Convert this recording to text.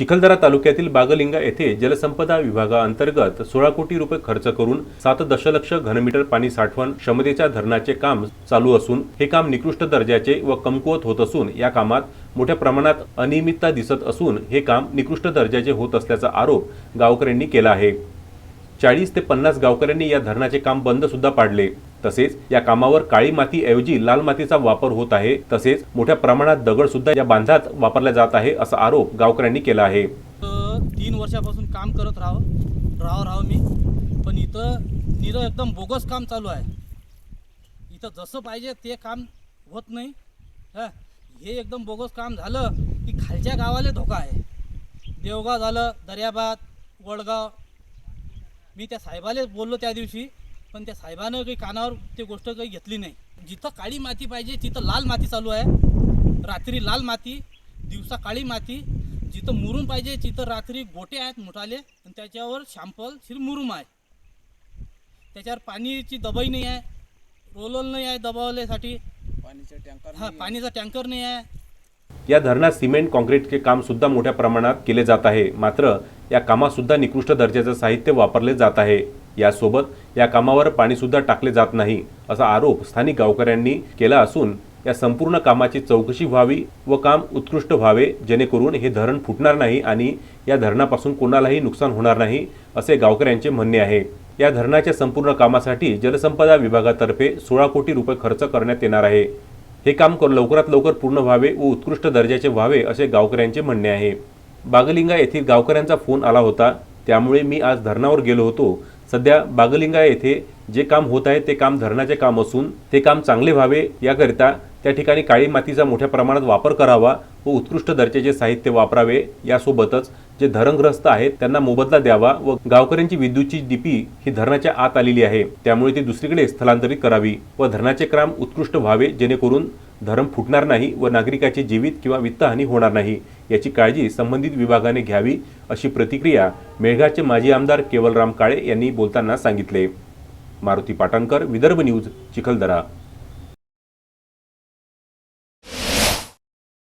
चिखलदरा तालुक्यातील बागलिंगा येथे जलसंपदा विभागाअंतर्गत सोळा कोटी रुपये खर्च करून सात दशलक्ष घनमीटर पाणी साठवण क्षमतेच्या धरणाचे काम चालू असून हे काम निकृष्ट दर्जाचे व कमकुवत होत असून या कामात मोठ्या प्रमाणात अनियमितता दिसत असून हे काम निकृष्ट दर्जाचे होत असल्याचा आरोप गावकऱ्यांनी केला आहे. चाळीस ते पन्नास गावकऱ्यांनी या धरणाचे काम बंद सुद्धा पाडले. तसेच या कामावर काळी मातीऐवजी लाल मातीचा वापर होत आहे. तसेच मोठ्या प्रमाणात दगड सुद्धा या बांधात वापरला जात आहे असा आरोप गावकऱ्यांनी केला आहे. तीन वर्षापासून काम करत राहावं राहावं राहावं मी. पण इथं निरं एकदम बोगस काम चालू आहे. इथं जसं पाहिजे ते काम होत नाही. हां हे एकदम बोगस काम झालं की खालच्या गावाला धोका आहे. देवगाव झालं दर्याबाद वडगाव. मी त्या साहेबाला बोललो त्या दिवशी पण त्या साहेबानं काही कानावर ते गोष्ट काही घेतली नाही. जिथं काळी माती पाहिजे तिथं लाल माती चालू आहे. रात्री लाल माती दिवसा काळी माती. जिथं मुरुम पाहिजे तिथं रात्री गोटे आहेत मोठाले. आणि त्याच्यावर शॅम्पल श्री मुरुम आहे. त्याच्यावर पाणीची दबाई नाही आहे. रोलर नाही आहे दबावल्यासाठी. हा पाणीचा टँकर नाही आहे. या धरणात सिमेंट काँक्रीटचे काम सुद्धा मोठ्या प्रमाणात केले जात आहे. मात्र या कामात सुद्धा निकृष्ट दर्जाचं साहित्य वापरले जात आहे. यासोबत या कामावर पाणीसुद्धा टाकले जात नाही असा आरोप स्थानिक गावकऱ्यांनी केला असून या संपूर्ण कामाची चौकशी व्हावी व काम उत्कृष्ट व्हावे जेणेकरून हे धरण फुटणार नाही आणि या धरणापासून कोणालाही नुकसान होणार नाही असे गावकऱ्यांचे म्हणणे आहे. या धरणाच्या संपूर्ण कामासाठी जलसंपदा विभागातर्फे सोळा कोटी रुपये खर्च करण्यात येणार आहे. हे काम कर- लवकरात लवकर पूर्ण व्हावे व उत्कृष्ट दर्जाचे व्हावे असे गावकऱ्यांचे म्हणणे आहे. बागलिंगा येथील गावकऱ्यांचा फोन आला होता त्यामुळे मी आज धरणावर गेलो होतो सध्या बागलिंगा येथे जे काम होत आहे ते काम धरणाचे काम असून ते काम चांगले व्हावे याकरिता त्या ठिकाणी काळी मातीचा मोठ्या प्रमाणात वापर करावा व उत्कृष्ट दर्जाचे साहित्य वापरावे यासोबतच जे धरणग्रस्त आहेत त्यांना मोबदला द्यावा व गावकऱ्यांची विद्युतची डीपी ही धरणाच्या आत आलेली आहे. त्यामुळे ती दुसरीकडे स्थलांतरित करावी व धरणाचे काम उत्कृष्ट व्हावे जेणेकरून धरण फुटणार नाही व नागरिकाची जीवित किंवा वित्तहानी होणार नाही याची काळजी संबंधित विभागाने घ्यावी अशी प्रतिक्रिया मेळघाटचे माजी आमदार केवलराम काळे यांनी बोलताना सांगितले. मारुती पाटणकर विदर्भ न्यूज चिखलदरा.